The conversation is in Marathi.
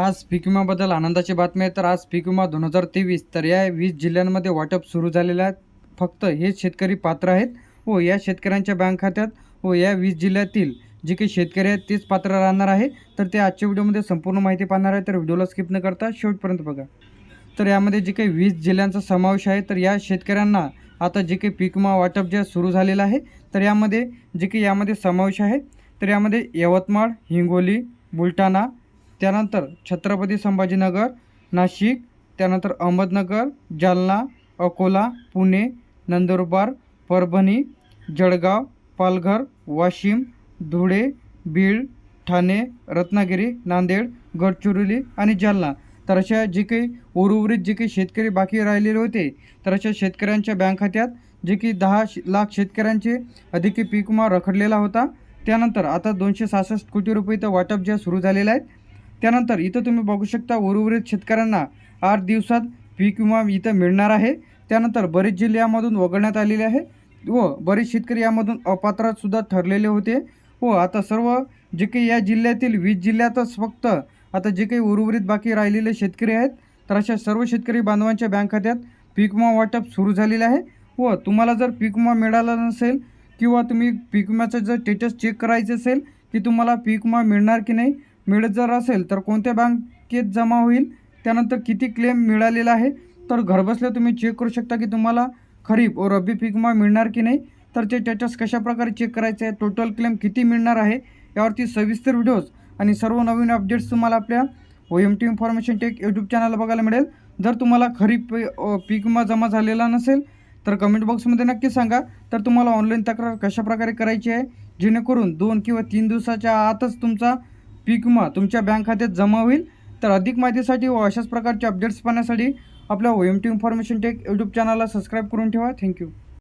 आज पीक विम्याबद्दल आनंदाची बातमी आहे. तर आज पीक विमा दोन हजार तेवीस तर या वीस जिल्ह्यांमध्ये वाटप सुरू झालेलं आहे. फक्त हेच शेतकरी पात्र आहेत. व या शेतकऱ्यांच्या बँक खात्यात व या वीस जिल्ह्यातील जे काही शेतकरी आहेत तेच पात्र राहणार आहे. तर ते आजच्या व्हिडिओमध्ये संपूर्ण माहिती पाहणार आहे. तर व्हिडिओला स्किप न करता शेवटपर्यंत बघा. तर यामध्ये जे काही वीस जिल्ह्यांचा समावेश आहे तर या शेतकऱ्यांना आता जे काही पीक विमा वाटप जे सुरू झालेलं आहे. तर यामध्ये जे काही यामध्ये समावेश आहे तर यामध्ये यवतमाळ हिंगोली बुलढाणा त्यानंतर छत्रपती संभाजीनगर नाशिक त्यानंतर अहमदनगर जालना अकोला पुणे नंदुरबार परभणी जळगाव पालघर वाशिम धुळे बीड ठाणे रत्नागिरी नांदेड गडचिरोली आणि जालना. तर अशा जे काही उर्वरित जे काही शेतकरी बाकी राहिलेले होते तर अशा शेतकऱ्यांच्या बँक खात्यात जे की दहा लाख शेतकऱ्यांचे अधिक पीक विमा रखडलेला होता. त्यानंतर आता दोनशे सहासष्ट कोटी रुपये तर वाटप जे सुरू झालेलं आहे त्यानंतर इथं तुम्ही बघू शकता उर्वरित शेतकऱ्यांना आठ दिवसात पीक विमा इथं मिळणार आहे. त्यानंतर बरेच जिल्हे यामधून वगळण्यात आलेले आहे व बरेच शेतकरी यामधून अपात्रसुद्धा ठरलेले होते व आता सर्व जे काही या जिल्ह्यातील वीस जिल्ह्यातच फक्त आता जे काही उर्वरित बाकी राहिलेले शेतकरी आहेत तर अशा सर्व शेतकरी बांधवांच्या बँक खात्यात पीक विमा वाटप सुरू झालेलं आहे व तुम्हाला जर पीक विमा मिळाला नसेल किंवा तुम्ही पीक विम्याचं जर स्टेटस चेक करायचं असेल की तुम्हाला पीक विमा मिळणार की नाही मिळत जर असेल तर कोणत्या बँकेत जमा होईल? त्यानंतर किती क्लेम मिळालेला आहे? तर घरबसल्या तुम्ही चेक करू शकता की तुम्हाला खरीप व रब्बी पीक विमा मिळणार की नाही? तर ते त्याच्यास कशाप्रकारे चेक करायचे आहे? टोटल क्लेम किती मिळणार आहे? यावरती सविस्तर व्हिडिओज आणि सर्व नवीन अपडेट्स तुम्हाला आपल्या O M T information tech YouTube चॅनलला बघायला मिळेल. जर तुम्हाला खरीप अ, पीक विमा जमा झालेला नसेल तर कमेंट बॉक्समध्ये नक्की सांगा. तर तुम्हाला ऑनलाईन तक्रार कशाप्रकारे करायची आहे? जेणेकरून दोन किंवा तीन दिवसाच्या आतच तुमचा पीक विमा तुमच्या बँक खात्यात जमा होईल. तर अधिक माहितीसाठी व अशाच प्रकारचे अपडेट्स पाहण्यासाठी आपल्या O M T information tech YouTube चॅनलला सबस्क्राईब करून ठेवा. Thank you